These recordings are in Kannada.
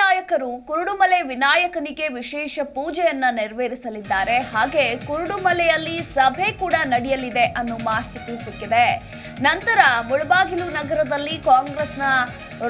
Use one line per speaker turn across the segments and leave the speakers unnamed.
ನಾಯಕರು ಕುರುಡುಮಲೆ ವಿನಾಯಕನಿಗೆ ವಿಶೇಷ ಪೂಜೆಯನ್ನ ನೆರವೇರಿಸಲಿದ್ದಾರೆ. ಹಾಗೆ ಕುರುಡುಮಲೆಯಲ್ಲಿ ಸಭೆ ಕೂಡ ನಡೆಯಲಿದೆ ಅನ್ನೋ ಮಾಹಿತಿ ಸಿಕ್ಕಿದೆ. ನಂತರ ಮುಳಬಾಗಿಲು ನಗರದಲ್ಲಿ ಕಾಂಗ್ರೆಸ್ನ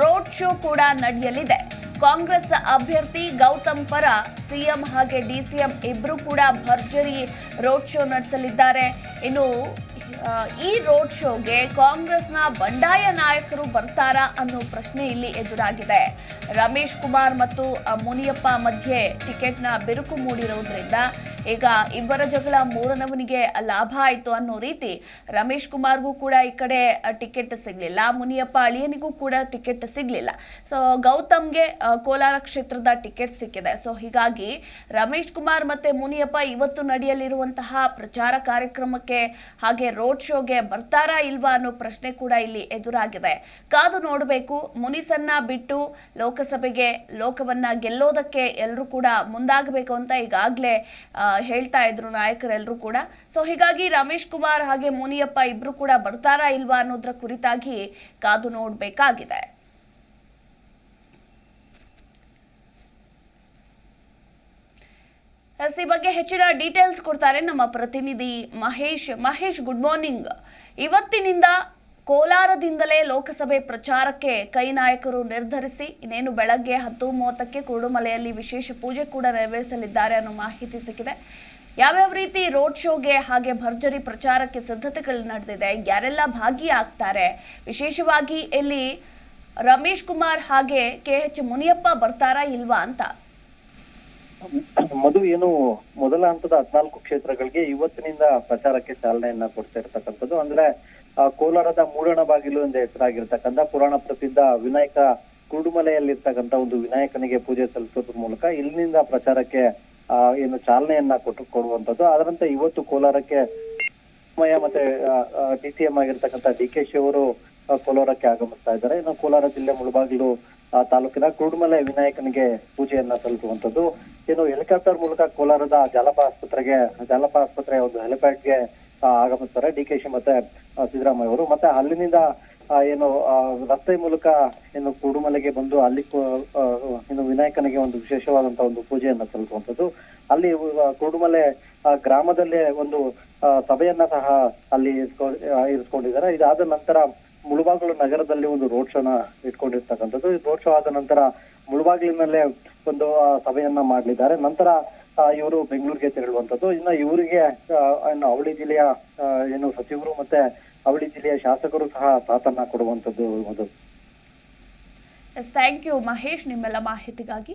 ರೋಡ್ ಶೋ ಕೂಡ ನಡೆಯಲಿದೆ. ಕಾಂಗ್ರೆಸ್ ಅಭ್ಯರ್ಥಿ ಗೌತಮ್ ಪರ ಸಿಎಂ ಹಾಗೆ ಡಿಸಿಎಂ ಇಬ್ರು ಕೂಡ ಭರ್ಜರಿ ರೋಡ್ ಶೋ ನಡೆಸಲಿದ್ದಾರೆ. ಇನ್ನು ಈ ರೋಡ್ ಶೋಗೆ ಕಾಂಗ್ರೆಸ್ನ ಬಂಡಾಯ ನಾಯಕರು ಬರ್ತಾರಾ ಅನ್ನೋ ಪ್ರಶ್ನೆ ಇಲ್ಲಿ ಎದುರಾಗಿದೆ. ರಮೇಶ್ ಕುಮಾರ್ ಮತ್ತು ಮುನಿಯಪ್ಪ ಮಧ್ಯೆ ಟಿಕೆಟ್ನ ಬಿರುಕು ಮೂಡಿರೋದ್ರಿಂದ ಈಗ ಇಬ್ಬರ ಜಗಳ ಮೂರನವನಿಗೆ ಲಾಭ ಆಯಿತು ಅನ್ನೋ ರೀತಿ ರಮೇಶ್ ಕುಮಾರ್ಗೂ ಕೂಡ ಈ ಕಡೆ ಟಿಕೆಟ್ ಸಿಗಲಿಲ್ಲ. ಮುನಿಯಪ್ಪ ಅಳಿಯನಿಗೂ ಕೂಡ ಟಿಕೆಟ್ ಸಿಗಲಿಲ್ಲ. ಸೊ ಗೌತಮ್ಗೆ ಕೋಲಾರ ಕ್ಷೇತ್ರದ ಟಿಕೆಟ್ ಸಿಕ್ಕಿದೆ. ಸೊ ಹೀಗಾಗಿ ರಮೇಶ್ ಕುಮಾರ್ ಮತ್ತೆ ಮುನಿಯಪ್ಪ ಇವತ್ತು ನಡೆಯಲಿರುವಂತಹ ಪ್ರಚಾರ ಕಾರ್ಯಕ್ರಮಕ್ಕೆ ಹಾಗೆ ರೋಡ್ ಶೋಗೆ ಬರ್ತಾರಾ ಇಲ್ವಾ ಅನ್ನೋ ಪ್ರಶ್ನೆ ಕೂಡ ಇಲ್ಲಿ ಎದುರಾಗಿದೆ. ಕಾದು ನೋಡಬೇಕು. ಮುನಿಸನ್ನ ಬಿಟ್ಟು ಲೋಕಸಭೆಗೆ ಲೋಕವನ್ನ ಗೆಲ್ಲೋದಕ್ಕೆ ಎಲ್ಲರೂ ಕೂಡ ಮುಂದಾಗಬೇಕು ಅಂತ ಈಗಾಗಲೇ ಹೇಳ್ತಾ ಇದ್ರು ನಾಯಕರೆಲ್ಲರೂ ಕೂಡ. ಸೊ ಹೀಗಾಗಿ ರಮೇಶ್ ಕುಮಾರ್ ಹಾಗೆ ಮುನಿಯಪ್ಪ ಇಬ್ರು ಕೂಡ ಬರ್ತಾರಾ ಇಲ್ವಾ ಅನ್ನೋದ್ರ ಕುರಿತಾಗಿ ಕಾದು ನೋಡಬೇಕಾಗಿದೆ. ಈ ಬಗ್ಗೆ ಹೆಚ್ಚಿನ ಡೀಟೇಲ್ಸ್ ಕೊಡ್ತಾರೆ ನಮ್ಮ ಪ್ರತಿನಿಧಿ ಮಹೇಶ್. ಮಹೇಶ್ ಗುಡ್ ಮಾರ್ನಿಂಗ್ ಇವತ್ತಿನಿಂದ ಕೋಲಾರದಿಂದಲೇ ಲೋಕಸಭೆ ಪ್ರಚಾರಕ್ಕೆ ಕೈ ನಾಯಕರು ನಿರ್ಧರಿಸಿ, ಇನ್ನೇನು ಬೆಳಗ್ಗೆ ಹತ್ತು ಮೂವತ್ತಕ್ಕೆ ಕುರುಡುಮಲೆಯಲ್ಲಿ ವಿಶೇಷ ಪೂಜೆ ಕೂಡ ನೆರವೇರಿಸಲಿದ್ದಾರೆ ಅನ್ನೋ ಮಾಹಿತಿ ಸಿಕ್ಕಿದೆ. ಯಾವ್ಯಾವ ರೀತಿ ರೋಡ್ ಶೋಗೆ ಹಾಗೆ ಭರ್ಜರಿ ಪ್ರಚಾರಕ್ಕೆ ಸಿದ್ಧತೆಗಳು ನಡೆದಿದೆ, ಯಾರೆಲ್ಲ ಭಾಗಿಯಾಗ್ತಾರೆ? ವಿಶೇಷವಾಗಿ ಇಲ್ಲಿ ರಮೇಶ್ ಕುಮಾರ್ ಹಾಗೆ ಕೆ ಎಚ್ ಮುನಿಯಪ್ಪ ಬರ್ತಾರಾ ಇಲ್ವಾ ಅಂತ?
ಮಧು, ಏನು ಮೊದಲ ಹಂತದ ಹದಿನಾಲ್ಕು ಕ್ಷೇತ್ರಗಳಿಗೆ ಇವತ್ತಿನಿಂದ ಪ್ರಚಾರಕ್ಕೆ ಚಾಲನೆಯನ್ನ ಕೊಡ್ತಾ ಇರ್ತಕ್ಕಂಥದ್ದು. ಅಂದ್ರೆ ಕೋಲಾರದ ಮೂಡಣ ಬಾಗಿಲು ಎಂದೇ ಹೆಸರಾಗಿರ್ತಕ್ಕಂಥ ಪುರಾಣ ಪ್ರಸಿದ್ಧ ವಿನಾಯಕ ಕುರುಡುಮಲೆಯಲ್ಲಿರ್ತಕ್ಕಂಥ ಒಂದು ವಿನಾಯಕನಿಗೆ ಪೂಜೆ ಸಲ್ಲಿಸೋದ್ರ ಮೂಲಕ ಇಲ್ಲಿಂದ ಪ್ರಚಾರಕ್ಕೆ ಏನು ಚಾಲನೆಯನ್ನ ಕೊಟ್ಟು ಕೊಡುವಂತದ್ದು ಅದರಂತೆ ಇವತ್ತು ಕೋಲಾರಕ್ಕೆ ಮತ್ತೆ ಡಿ ಸಿ ಎಂ ಆಗಿರ್ತಕ್ಕಂಥ ಡಿ ಕೆ ಶಿ ಅವರು ಕೋಲಾರಕ್ಕೆ ಆಗಮಿಸ್ತಾ ಇದ್ದಾರೆ. ಇನ್ನು ಕೋಲಾರ ಜಿಲ್ಲೆ ಮುಳಬಾಗಿಲು ತಾಲೂಕಿನ ಕುರುಡುಮಲೆ ವಿನಾಯಕನಿಗೆ ಪೂಜೆಯನ್ನ ಸಲ್ಲಿಸುವಂತದ್ದು ಏನು ಹೆಲಿಕಾಪ್ಟರ್ ಮೂಲಕ ಕೋಲಾರದ ಜಾಲಪ ಆಸ್ಪತ್ರೆಗೆ ಜಾಲಪ ಆಸ್ಪತ್ರೆಯ ಒಂದು ಹೆಲಿಪ್ಯಾಡ್ಗೆ ಆಗಮಿಸ್ತಾರೆ. ಡಿ ಕೆ ಶಿ ಮತ್ತೆ ಸಿದ್ದರಾಮಯ್ಯ ಅವರು ಮತ್ತೆ ಅಲ್ಲಿನಿಂದ ಏನು ರಸ್ತೆ ಮೂಲಕ ಏನು ಕುಡುಮಲೆಗೆ ಬಂದು ಅಲ್ಲಿ ಏನು ವಿನಾಯಕನಿಗೆ ಒಂದು ವಿಶೇಷವಾದಂತ ಒಂದು ಪೂಜೆಯನ್ನ ಸಲ್ಲಿಸುವಂತದ್ದು ಅಲ್ಲಿ ಕುಡುಮಲೆ ಗ್ರಾಮದಲ್ಲೇ ಒಂದು ಸಭೆಯನ್ನ ಸಹ ಅಲ್ಲಿ ಇರಿಸ್ಕೊ- ಇರಿಸ್ಕೊಂಡಿದ್ದಾರೆ. ಇದಾದ ನಂತರ ಮುಳುಬಾಗಿಲು ನಗರದಲ್ಲಿ ಒಂದು ರೋಡ್ ಶೋನ ಇಟ್ಕೊಂಡಿರ್ತಕ್ಕಂಥದ್ದು. ರೋಡ್ ಶೋ ಆದ ನಂತರ ಮುಳುಬಾಗಿಲಿನಲ್ಲೇ ಒಂದು ಸಭೆಯನ್ನ ಮಾಡಲಿದ್ದಾರೆ. ನಂತರ ಇವರು ಬೆಂಗಳೂರಿಗೆ ತೆರಳುವಂತದ್ದು ಇನ್ನು ಇವರಿಗೆ ಏನು ಅವಳಿ ಜಿಲ್ಲೆಯ ಏನು ಸಚಿವರು ಮತ್ತೆ ಅವಳಿ ಜಿಲ್ಲೆಯ ಶಾಸಕರು ಸಹ ಸಾಥನ್ನ ಕೊಡುವಂತದ್ದು
ಒಂದು. ಥ್ಯಾಂಕ್ ಯು ಮಹೇಶ್, ನಿಮ್ಮೆಲ್ಲ ಮಾಹಿತಿಗಾಗಿ.